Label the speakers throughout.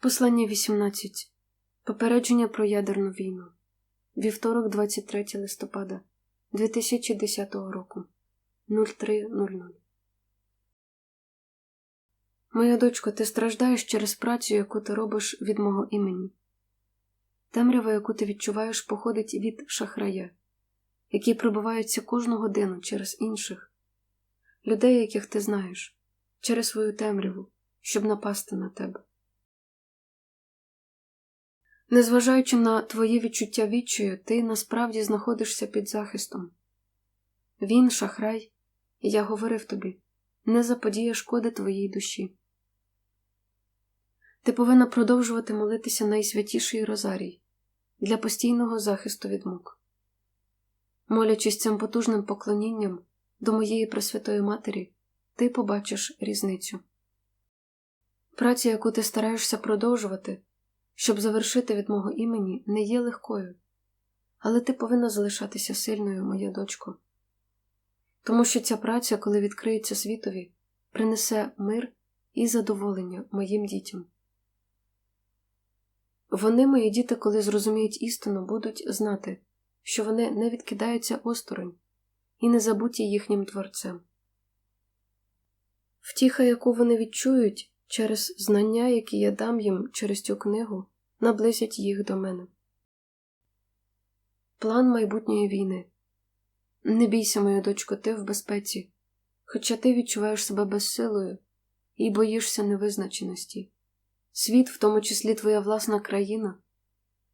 Speaker 1: Послання 18. Попередження про ядерну війну. Вівторок, 23 листопада 2010 року. 03.00. Моя дочко, ти страждаєш через працю, яку ти робиш від мого імені. Темрява, яку ти відчуваєш, походить від шахрая, який пробивається кожну годину через інших, людей, яких ти знаєш, через свою темряву, щоб напасти на тебе. Незважаючи на твої відчуття відчаю, ти насправді знаходишся під захистом. Він, шахрай, я говорив тобі, не заподіє шкоди твоїй душі. Ти повинна продовжувати молитися найсвятіший Розарій для постійного захисту від мук. Молячись цим потужним поклонінням до моєї Пресвятої Матері, ти побачиш різницю. Праця, яку ти стараєшся продовжувати, щоб завершити від мого імені, не є легкою, але ти повинна залишатися сильною, моя дочко. Тому що ця праця, коли відкриється світові, принесе мир і задоволення моїм дітям. Вони, мої діти, коли зрозуміють істину, будуть знати, що вони не відкидаються осторонь і не забуті їхнім творцем. Втіха, яку вони відчують через знання, які я дам їм через цю книгу, наблизять їх до мене. План майбутньої війни. Не бійся, моя дочко, ти в безпеці, хоча ти відчуваєш себе безсилою і боїшся невизначеності. Світ, в тому числі твоя власна країна,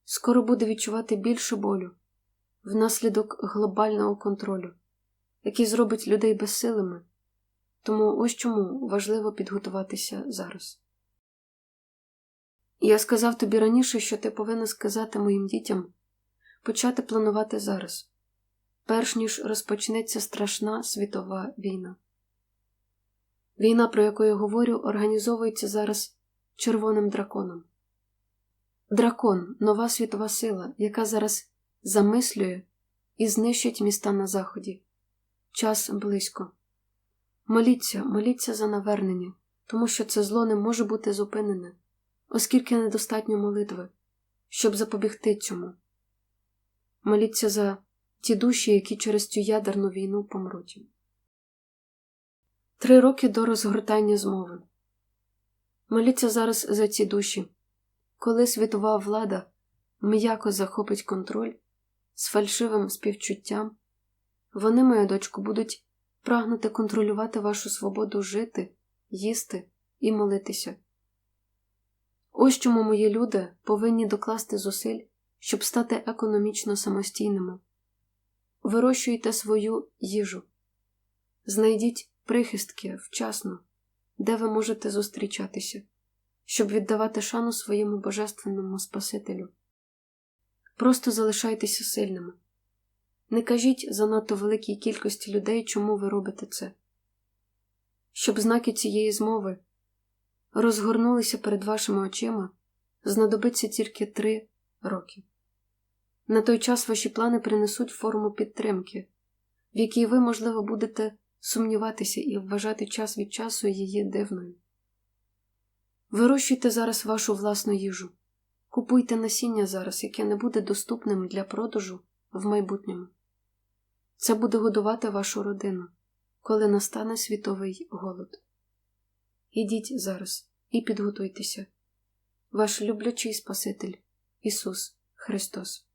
Speaker 1: скоро буде відчувати більше болю внаслідок глобального контролю, який зробить людей безсилими. Тому ось чому важливо підготуватися зараз. Я сказав тобі раніше, що ти повинна сказати моїм дітям почати планувати зараз, перш ніж розпочнеться страшна світова війна. Війна, про яку я говорю, організовується зараз червоним драконом. Дракон нова світова сила, яка зараз замислює і знищить міста на заході. Час близько. Моліться, моліться за навернення, тому що це зло не може бути зупинене, оскільки недостатньо молитви, щоб запобігти цьому. Моліться за ті душі, які через цю ядерну війну помруть. Три роки до розгортання змови. Моліться зараз за ці душі, коли світова влада м'яко захопить контроль з фальшивим співчуттям, вони, моя дочко, будуть прагнути контролювати вашу свободу жити, їсти і молитися. Ось чому мої люди повинні докласти зусиль, щоб стати економічно самостійними. Вирощуйте свою їжу, знайдіть прихистки вчасно, де ви можете зустрічатися, щоб віддавати шану своєму божественному Спасителю. Просто залишайтеся сильними. Не кажіть занадто великій кількості людей, чому ви робите це. Щоб знаки цієї змови розгорнулися перед вашими очима, знадобиться тільки три роки. На той час ваші плани принесуть форму підтримки, в якій ви, можливо, будете сумніватися і вважати час від часу її дивною. Вирощуйте зараз вашу власну їжу, купуйте насіння зараз, яке не буде доступним для продажу в майбутньому. Це буде годувати вашу родину, коли настане світовий голод. Ідіть зараз і підготуйтеся. Ваш люблячий Спаситель Ісус Христос.